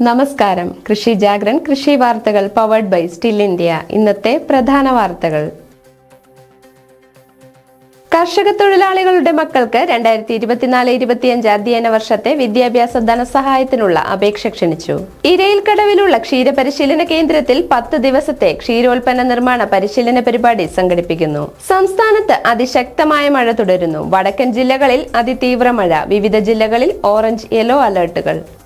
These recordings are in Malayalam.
നമസ്കാരം. കൃഷി ജാഗ്രൻ കൃഷി വാർത്തകൾ പവർഡ് ബൈ സ്റ്റിൽ ഇന്ത്യ ഇന്നത്തെ പ്രധാന വാർത്തകൾ. കർഷക തൊഴിലാളികളുടെ മക്കൾക്ക് രണ്ടായിരത്തി ഇരുപത്തിനാല് ഇരുപത്തിയഞ്ച് അധ്യയന വർഷത്തെ വിദ്യാഭ്യാസ ധനസഹായത്തിനുള്ള അപേക്ഷ ക്ഷണിച്ചു. ഇരയിൽ ഇരയിൽക്കടവിലുള്ള ക്ഷീരപരിശീലന കേന്ദ്രത്തിൽ പത്ത് ദിവസത്തെ ക്ഷീരോൽപ്പന്ന നിർമ്മാണ പരിശീലന പരിപാടി സംഘടിപ്പിക്കുന്നു. സംസ്ഥാനത്ത് അതിശക്തമായ മഴ തുടരുന്നു. വടക്കൻ ജില്ലകളിൽ അതിതീവ്ര മഴ. വിവിധ ജില്ലകളിൽ ഓറഞ്ച് യെല്ലോ അലർട്ടുകൾ.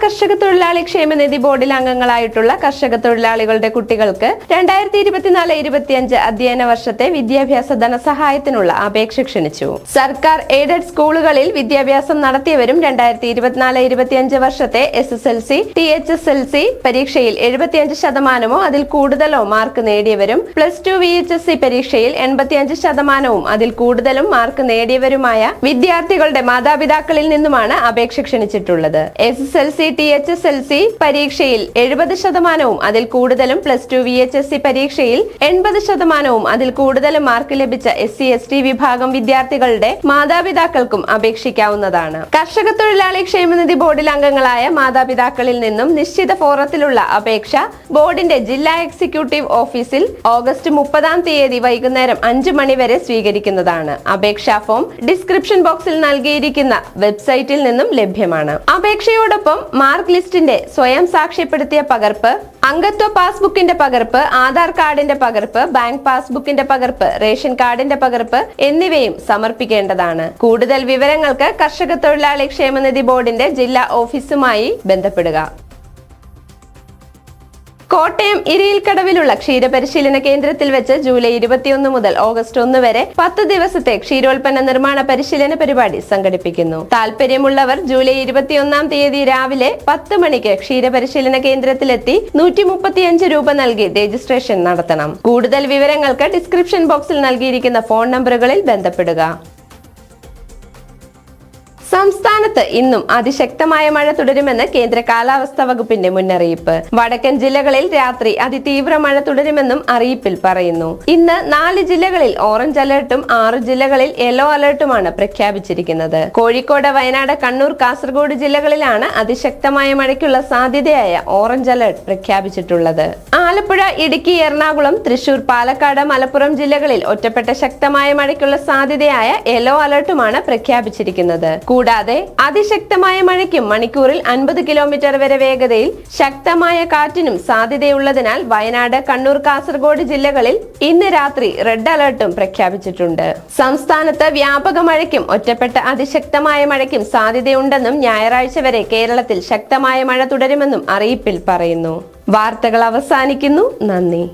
കർഷക തൊഴിലാളി ക്ഷേമനിധി ബോർഡിൽ അംഗങ്ങളായിട്ടുള്ള കർഷക തൊഴിലാളികളുടെ കുട്ടികൾക്ക് രണ്ടായിരത്തി ഇരുപത്തിനാല് ഇരുപത്തിയഞ്ച് അധ്യയന വർഷത്തെ വിദ്യാഭ്യാസ ധനസഹായത്തിനുള്ള അപേക്ഷ ക്ഷണിച്ചു. സർക്കാർ എയ്ഡഡ് സ്കൂളുകളിൽ വിദ്യാഭ്യാസം നടത്തിയവരും രണ്ടായിരത്തി ഇരുപത്തിനാല് ഇരുപത്തിയഞ്ച് വർഷത്തെ S S L C T H S L C പരീക്ഷയിൽ എഴുപത്തിയഞ്ച് ശതമാനമോ അതിൽ കൂടുതലോ mark നേടിയവരും plus two V H S C പരീക്ഷയിൽ എൺപത്തിയഞ്ച് ശതമാനവും അതിൽ കൂടുതലും മാർക്ക് നേടിയവരുമായ വിദ്യാർത്ഥികളുടെ മാതാപിതാക്കളിൽ നിന്നുമാണ് അപേക്ഷ ക്ഷണിച്ചിട്ടുള്ളത്. S S L C T H S L C പരീക്ഷയിൽ എഴുപത് ശതമാനവും അതിൽ കൂടുതലും plus two V H S C പരീക്ഷയിൽ എൺപത് ശതമാനവും അതിൽ കൂടുതലും മാർക്ക് ലഭിച്ച എസ് സി എസ് ടി വിഭാഗം വിദ്യാർത്ഥികളുടെ മാതാപിതാക്കൾക്കും അപേക്ഷിക്കാവുന്നതാണ്. കർഷക തൊഴിലാളി ക്ഷേമനിധി ബോർഡിൽ അംഗങ്ങളായ മാതാപിതാക്കളിൽ നിന്നും നിശ്ചിത ഫോറത്തിലുള്ള അപേക്ഷ ബോർഡിന്റെ ജില്ലാ എക്സിക്യൂട്ടീവ് ഓഫീസിൽ ഓഗസ്റ്റ് മുപ്പതാം തീയതി വൈകുന്നേരം അഞ്ചു മണി വരെ സ്വീകരിക്കുന്നതാണ്. അപേക്ഷാ ഫോം ഡിസ്ക്രിപ്ഷൻ ബോക്സിൽ നൽകിയിരിക്കുന്ന വെബ്സൈറ്റിൽ നിന്നും ലഭ്യമാണ്. അപേക്ഷയോടൊപ്പം മാർക്ക് ലിസ്റ്റിന്റെ സ്വയം സാക്ഷ്യപ്പെടുത്തിയ പകർപ്പ് അംഗത്വ പാസ്ബുക്കിന്റെ പകർപ്പ് ആധാർ കാർഡിന്റെ പകർപ്പ് ബാങ്ക് പാസ്ബുക്കിന്റെ പകർപ്പ് റേഷൻ കാർഡിന്റെ പകർപ്പ് എന്നിവയും സമർപ്പിക്കേണ്ടതാണ്. കൂടുതൽ വിവരങ്ങൾക്ക് കർഷക തൊഴിലാളി ക്ഷേമനിധി ബോർഡിന്റെ ജില്ലാ ഓഫീസുമായി ബന്ധപ്പെടുക. കോട്ടയം ഇരയിൽക്കടവിലുള്ള ക്ഷീരപരിശീലന കേന്ദ്രത്തിൽ വെച്ച് ജൂലൈ ഇരുപത്തിയൊന്ന് മുതൽ ഓഗസ്റ്റ് ഒന്ന് വരെ പത്ത് ദിവസത്തെ ക്ഷീരോൽപ്പന്ന നിർമ്മാണ പരിശീലന പരിപാടി സംഘടിപ്പിക്കുന്നു. താല്പര്യമുള്ളവർ ജൂലൈ ഇരുപത്തിയൊന്നാം തീയതി രാവിലെ പത്ത് മണിക്ക് ക്ഷീരപരിശീലന കേന്ദ്രത്തിലെത്തി നൂറ്റി മുപ്പത്തിയഞ്ച് രൂപ നൽകി രജിസ്ട്രേഷൻ നടത്തണം. കൂടുതൽ വിവരങ്ങൾക്ക് ഡിസ്ക്രിപ്ഷൻ ബോക്സിൽ നൽകിയിരിക്കുന്ന ഫോൺ നമ്പറുകളിൽ ബന്ധപ്പെടുക. സംസ്ഥാനത്ത് ഇന്നും അതിശക്തമായ മഴ തുടരുമെന്ന് കേന്ദ്ര കാലാവസ്ഥാ വകുപ്പിന്റെ മുന്നറിയിപ്പ്. വടക്കൻ ജില്ലകളിൽ രാത്രി അതിതീവ്ര മഴ തുടരുമെന്നും അറിയിപ്പിൽ പറയുന്നു. ഇന്ന് നാല് ജില്ലകളിൽ ഓറഞ്ച് അലർട്ടും ആറ് ജില്ലകളിൽ യെല്ലോ അലർട്ടുമാണ് പ്രഖ്യാപിച്ചിരിക്കുന്നത്. കോഴിക്കോട് വയനാട് കണ്ണൂർ കാസർഗോഡ് ജില്ലകളിലാണ് അതിശക്തമായ മഴയ്ക്കുള്ള സാധ്യതയായ ഓറഞ്ച് അലർട്ട് പ്രഖ്യാപിച്ചിട്ടുള്ളത്. ആലപ്പുഴ ഇടുക്കി എറണാകുളം തൃശൂർ പാലക്കാട് മലപ്പുറം ജില്ലകളിൽ ഒറ്റപ്പെട്ട ശക്തമായ മഴയ്ക്കുള്ള സാധ്യതയായ യെല്ലോ അലർട്ടുമാണ് പ്രഖ്യാപിച്ചിരിക്കുന്നത്. കൂടാതെ അതിശക്തമായ മഴയ്ക്കും മണിക്കൂറിൽ അൻപത് കിലോമീറ്റർ വരെ വേഗതയിൽ ശക്തമായ കാറ്റിനും സാധ്യതയുള്ളതിനാൽ വയനാട് കണ്ണൂർ കാസർഗോഡ് ജില്ലകളിൽ ഇന്ന് രാത്രി റെഡ് അലർട്ടും പ്രഖ്യാപിച്ചിട്ടുണ്ട്. സംസ്ഥാനത്ത് വ്യാപക മഴയ്ക്കും ഒറ്റപ്പെട്ട അതിശക്തമായ മഴയ്ക്കും സാധ്യതയുണ്ടെന്നും ഞായറാഴ്ച വരെ കേരളത്തിൽ ശക്തമായ മഴ തുടരുമെന്നും അറിയിപ്പിൽ പറയുന്നു. വാർത്തകൾ അവസാനിക്കുന്നു. നന്ദി.